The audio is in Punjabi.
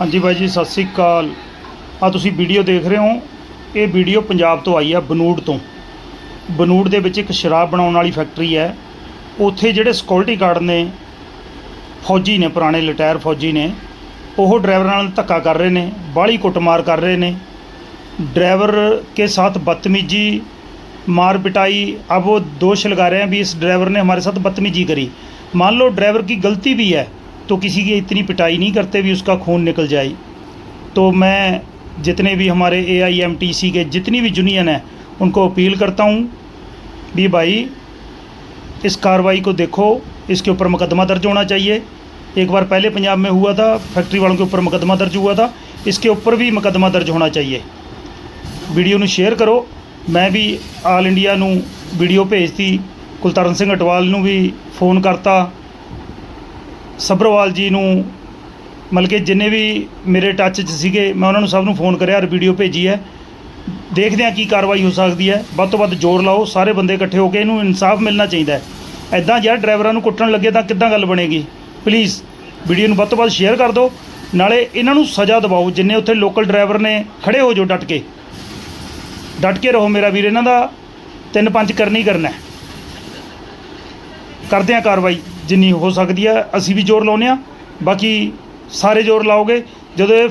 ਹਾਂਜੀ ਬਾਈ ਜੀ ਸਤਿ ਸ੍ਰੀ ਅਕਾਲ ਆ ਤੁਸੀਂ ਵੀਡੀਓ ਦੇਖ ਰਹੇ ਹੋ ਇਹ ਵੀਡੀਓ ਪੰਜਾਬ ਤੋਂ ਆਈ ਆ ਬਨੂੜ ਤੋਂ ਬਨੂੜ ਦੇ ਵਿੱਚ ਇੱਕ ਸ਼ਰਾਬ ਬਣਾਉਣ ਵਾਲੀ ਫੈਕਟਰੀ ਹੈ ਉੱਥੇ ਜਿਹੜੇ ਸਿਕਿਉਰਿਟੀ ਗਾਰਡ ਨੇ ਫੌਜੀ ਨੇ ਪੁਰਾਣੇ ਰਿਟਾਇਰ ਫੌਜੀ ਨੇ ਉਹ ਡਰਾਈਵਰ ਨਾਲ ਧੱਕਾ ਕਰ ਰਹੇ ਨੇ ਬਾਹਲੀ ਕੁੱਟਮਾਰ ਕਰ ਰਹੇ ਨੇ ड्राइवर के साथ बदतमीजी मार पिटाई अब वो दोष लगा रहे हैं भी इस ड्राइवर ने हमारे साथ बदतमीजी करी मान लो ड्राइवर की गलती भी है तो किसी की इतनी पिटाई नहीं करते भी उसका खून निकल जाए तो मैं जितने भी हमारे ए आई एम टी सी के जितनी भी यूनियन है उनको अपील करता हूँ भी भाई इस कार्रवाई को देखो इसके ऊपर मुकदमा दर्ज होना चाहिए एक बार पहले पंजाब में हुआ था फैक्ट्री वालों के ऊपर मुकदमा दर्ज हुआ था इसके ऊपर भी मुकदमा दर्ज होना चाहिए ਵੀਡੀਓ ਨੂੰ ਸ਼ੇਅਰ ਕਰੋ ਮੈਂ ਵੀ ਆਲ ਇੰਡੀਆ ਨੂੰ ਵੀਡੀਓ ਭੇਜਤੀ ਕੁਲਤਰਨ ਸਿੰਘ ਅਟਵਾਲ ਨੂੰ ਵੀ ਫੋਨ ਕਰਤਾ ਸੱਭਰਵਾਲ ਜੀ ਨੂੰ ਮਤਲਬ ਕਿ ਜਿੰਨੇ ਵੀ ਮੇਰੇ ਟੱਚ 'ਚ ਸੀਗੇ, ਮੈਂ ਉਹਨਾਂ ਨੂੰ ਸਭ ਨੂੰ ਫੋਨ ਕਰਿਆ ਔਰ ਵੀਡੀਓ ਭੇਜੀ ਹੈ। ਦੇਖਦੇ ਹਾਂ ਕੀ ਕਾਰਵਾਈ ਹੋ ਸਕਦੀ ਹੈ। ਵੱਧ ਤੋਂ ਵੱਧ ਜ਼ੋਰ ਲਾਓ, ਸਾਰੇ ਬੰਦੇ ਇਕੱਠੇ ਹੋ ਕੇ ਇਹਨੂੰ ਇਨਸਾਫ ਮਿਲਣਾ ਚਾਹੀਦਾ ਹੈ। ਐਦਾਂ ਯਾਰ ਡਰਾਈਵਰਾਂ ਨੂੰ ਕੁੱਟਣ ਲੱਗੇ ਤਾਂ ਕਿੱਦਾਂ ਗੱਲ ਬਣੇਗੀ? ਪਲੀਜ਼ ਵੀਡੀਓ ਨੂੰ ਵੱਧ ਤੋਂ ਵੱਧ ਸ਼ੇਅਰ ਕਰ ਦਿਓ। ਨਾਲੇ ਇਹਨਾਂ ਨੂੰ ਸਜ਼ਾ ਦਿਵਾਓ, ਜਿੰਨੇ ਉੱਥੇ ਲੋਕਲ ਡਰਾਈਵਰ ਨੇ ਖੜੇ ਹੋ ਜਾਓ ਡਟ ਕੇ। ਡਟ ਕੇ ਰਹੋ ਮੇਰਾ ਵੀਰ, ਇਹਨਾਂ ਦਾ ਤਿੰਨ ਪੰਜ ਕਰਨੀ ਹੀ ਕਰਨਾ। ਕਰਦੇ ਆ ਕਾਰਵਾਈ ਜਿੰਨੀ ਹੋ ਸਕਦੀ ਹੈ। ਅਸੀਂ ਵੀ ਜ਼ੋਰ ਲਾਉਂਦੇ ਆ ਬਾਕੀ ਸਾਰੇ ਜ਼ੋਰ ਲਾਓਗੇ। ਜਦੋਂ ਇਹ